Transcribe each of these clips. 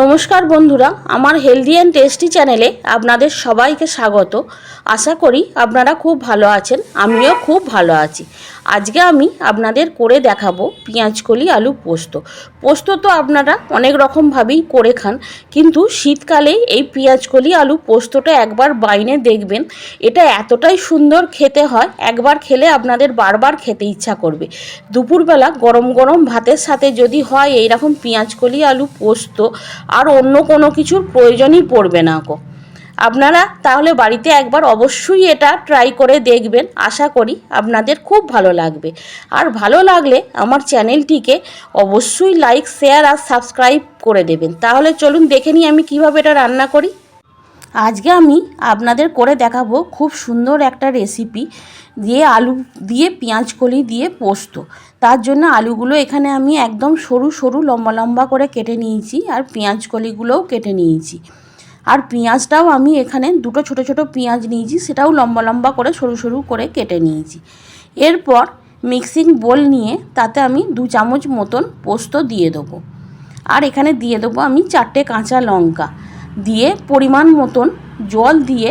নমস্কার বন্ধুরা, আমার হেলদি অ্যান্ড টেস্টি চ্যানেলে আপনাদের সবাইকে স্বাগত। আশা করি আপনারা খুব ভালো আছেন, আমিও খুব ভালো আছি। আজকে আমি আপনাদের করে দেখাবো পেঁয়াজকলি আলু পোস্ত। পোস্ত তো আপনারা অনেক রকমভাবেই করে খান, কিন্তু শীতকালে এই পেঁয়াজকলি আলু পোস্তটা একবার বাইনে দেখবেন, এটা এতটাই সুন্দর খেতে হয়, একবার খেলে আপনাদের বারবার খেতে ইচ্ছা করবে। দুপুরবেলা গরম গরম ভাতের সাথে যদি হয়, এইরকম পেঁয়াজকলি আলু পোস্ত, আর অন্য কোনো কিছুর প্রয়োজনই পড়বে না গো। আপনারা তাহলে বাড়িতে একবার অবশ্যই এটা ট্রাই করে দেখবেন। আশা করি আপনাদের খুব ভালো লাগবে। আর ভালো লাগলে আমার চ্যানেলটিকে অবশ্যই লাইক শেয়ার আর সাবস্ক্রাইব করে দেবেন। তাহলে চলুন দেখে নিই আমি কীভাবে এটা রান্না করি। আজকে আমি আপনাদের করে দেখাবো খুব সুন্দর একটা রেসিপি দিয়ে আলু, দিয়ে পেঁয়াজ কলি দিয়ে পোস্ত। তার জন্য আলুগুলো এখানে আমি একদম সরু সরু লম্বা লম্বা করে কেটে নিয়েছি আর পেঁয়াজ কলিগুলোও কেটে নিয়েছি। আর পেঁয়াজটাও আমি এখানে দুটো ছোট ছোট পেঁয়াজ নিয়েছি, সেটাও লম্বা লম্বা করে সরু সরু করে কেটে নিয়েছি। এরপর মিক্সিং বোল নিয়ে তাতে আমি দু চামচ মতন পোস্ত দিয়ে দেবো। আর এখানে দিয়ে দেবো আমি চারটে কাঁচা লঙ্কা। দিয়ে পরিমাণ মতন জল দিয়ে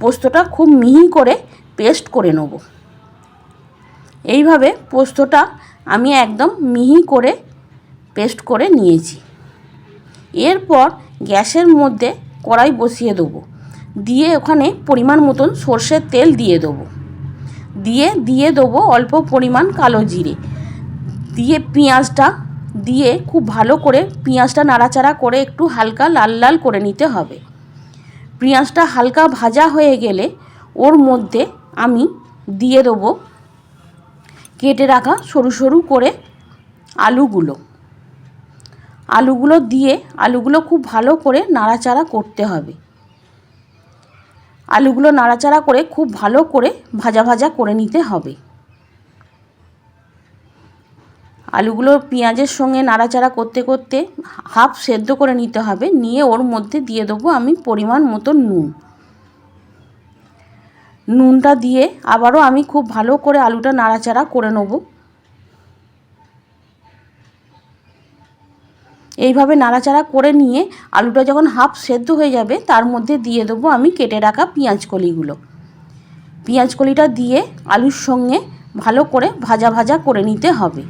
পোস্তটা খুব মিহি করে পেস্ট করে নেব। এইভাবে পোস্তটা আমি একদম মিহি করে পেস্ট করে নিয়েছি। এরপর গ্যাসের মধ্যে কড়াই বসিয়ে দেবো। দিয়ে ওখানে পরিমাণ মতন সর্ষের তেল দিয়ে দেবো। দিয়ে দিয়ে দেবো অল্প পরিমাণ কালো জিরে। দিয়ে পেঁয়াজটা, দিয়ে খুব ভালো করে পেঁয়াজটা নাড়াচাড়া করে একটু হালকা লাল লাল করে নিতে হবে। পেঁয়াজটা হালকা ভাজা হয়ে গেলে ওর মধ্যে আমি দিয়ে দেবো কেটে রাখা সরু সরু করে আলুগুলো। আলুগুলো দিয়ে আলুগুলো খুব ভালো করে নাড়াচাড়া করতে হবে। আলুগুলো নাড়াচাড়া করে খুব ভালো করে ভাজা ভাজা করে নিতে হবে। আলুগুলো পেঁয়াজের সঙ্গে নাড়াচাড়া করতে করতে হাফ সেদ্ধ করে নিতে হবে। নিয়ে ওর মধ্যে দিয়ে দেবো আমি পরিমাণ মতো নুন। নুনটা দিয়ে আবারও আমি খুব ভালো করে আলুটা নাড়াচাড়া করে নেব। এইভাবে নাড়াচাড়া করে নিয়ে আলুটা যখন হাফ সেদ্ধ হয়ে যাবে, তার মধ্যে দিয়ে দেবো আমি কেটে রাখা পেঁয়াজ কলিগুলো। পেঁয়াজ কলিটা দিয়ে আলুর সঙ্গে ভালো করে ভাজা ভাজা করে নিতে হবে।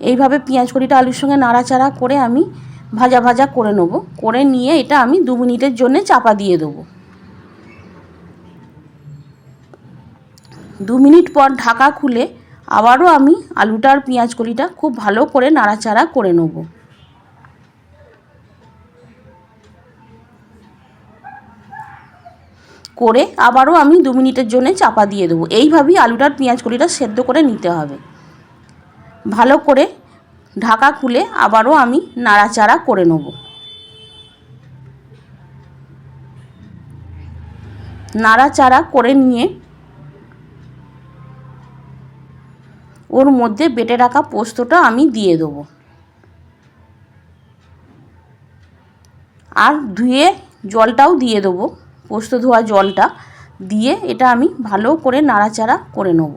এইভাবে পেঁয়াজ কলিটা আলুর সঙ্গে নাড়াচাড়া করে আমি ভাজা ভাজা করে নেব। করে নিয়ে এটা আমি দু মিনিটের জন্য চাপা দিয়ে দেবো। দু মিনিট পর ঢাকা খুলে আবারও আমি আলুটার পেঁয়াজ কলিটা খুব ভালো করে নাড়াচাড়া করে নেব। করে আবারও আমি দু মিনিটের জন্য চাপা দিয়ে দেবো। এইভাবেই আলুটার পেঁয়াজ কলিটা সেদ্ধ করে নিতে হবে। ভালো করে ঢাকা খুলে আবারও আমি নাড়াচাড়া করে নেব। নাড়াচাড়া করে নিয়ে ওর মধ্যে বেটে রাখা পোস্তটা আমি দিয়ে দেবো। আর ধুয়ে জলটাও দিয়ে দেবো, পোস্ত ধোয়া জলটা দিয়ে এটা আমি ভালো করে নাড়াচাড়া করে নেব।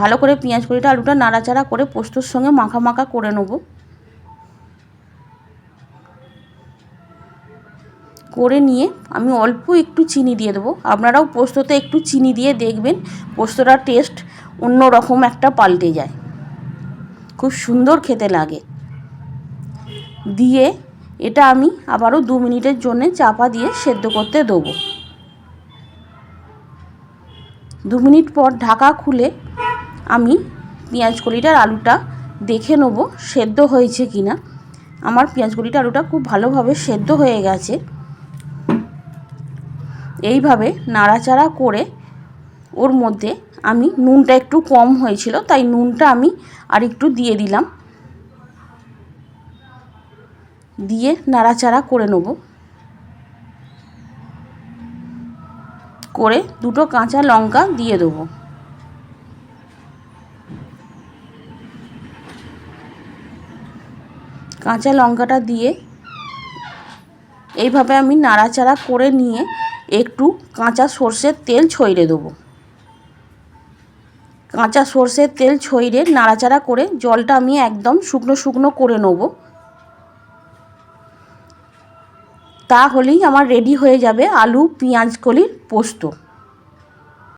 ভালো করে পেঁয়াজ কড়িটা আলুটা নাড়াচাড়া করে পোস্তর সঙ্গে মাখা মাখা করে নেব। করে নিয়ে আমি অল্প একটু চিনি দিয়ে দেবো। আপনারাও পোস্ততে একটু চিনি দিয়ে দেখবেন পোস্তটার টেস্ট অন্য রকম একটা পাল্টে যায়। খুব সুন্দর খেতে লাগে। দিয়ে এটা আমি আবারও দু মিনিটের জন্য চাপা দিয়ে সেদ্ধ করতে দেবো। দু মিনিট পর ঢাকা খুলে আমি পেঁয়াজ কলিটার আলুটা দেখে নেব, সেদ্ধ হয়েছে কি না আমার পেঁয়াজ কলিটার আলুটা খুব ভালোভাবে সেদ্ধ হয়ে গেছে। এইভাবে নাড়াচাড়া করে ওর মধ্যে আমি নুনটা একটু কম হয়েছিল, তাই নুনটা আমি আর একটু দিয়ে দিলাম। দিয়ে নাড়াচাড়া করে নেব। করে দুটো কাঁচা লঙ্কা দিয়ে দেবো। কাঁচা লঙ্কাটা দিয়ে এইভাবে আমি নাড়াচাড়া করে নিয়ে একটু কাঁচা সর্ষের তেল ছড়িয়ে দেবো। কাঁচা সর্ষের তেল ছইরে নাড়াচাড়া করে জলটা আমি একদম শুকনো শুকনো করে নেব। তাহলেই আমার রেডি হয়ে যাবে আলু পেঁয়াজ কলির পোস্ত।